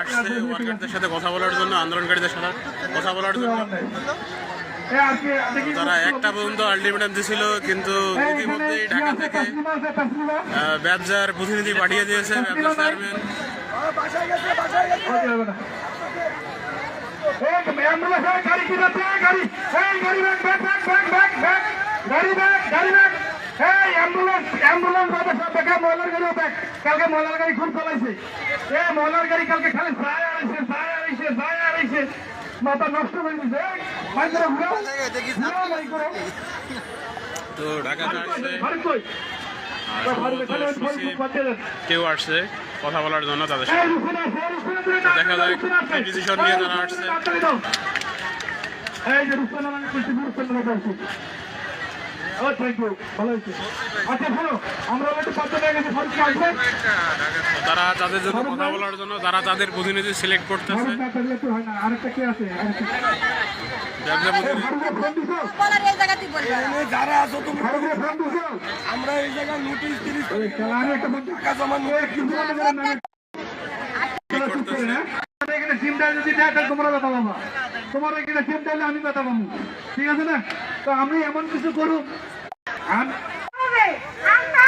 আসছে ওয়ার্কারদের সাথে কথা বলার জন্য, আন্দোলনকারীদের সাথে কথা বলার জন্য। তারা একটা পর্যন্ত আলটিমেটাম দিছিল, কিন্তু ইতিমধ্যেই ঢাকা থেকে ব্যবসার প্রতিনিধি পাঠিয়ে দিয়েছে ব্যবসা চেয়ারম্যান। এ মহলার গাড়ি কালকে খালি আইছে আইছে আইছে মাথা নষ্ট মাইন্দ্রা তো আসছে। কেউ আসছে? কথা বলার জন্য তাদের সাথে। দেখা যায় ডিসিশন নিয়ে তারা আসছে। তারা তাদের জন্য কথা বলার জন্য তারা তাদের প্রতিনিধি সিলেক্ট করতেছে। আমরা এই জায়গায় নোটিশ আমি টাকা জমা নিয়ে সিমটা যদি দেয়, তাহলে তোমরা তোমার কিনা সিম দিলে আমি ব্যথা পাবো ঠিক আছে না? তো আমি এমন কিছু করুন আম- আমরা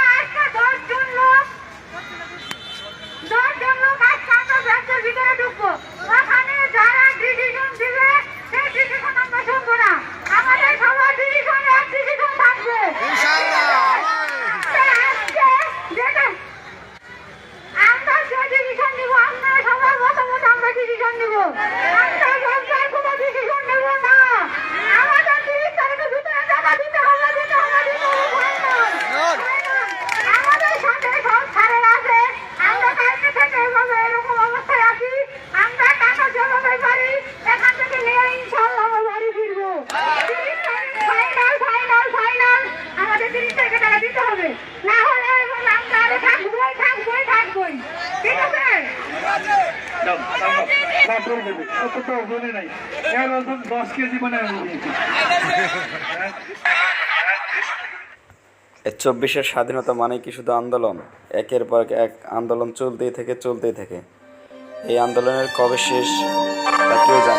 হবে। না হলে আমরা আরও থাকবোই থাকবোই থাকবোই। ঠিক আছে? মানে চব্বিশের স্বাধীনতা মানে কি শুধু আন্দোলন? একের পর এক আন্দোলন চলতেই থাকে চলতেই থাকে। এই আন্দোলনের কবে শেষ তা কেউ জানে।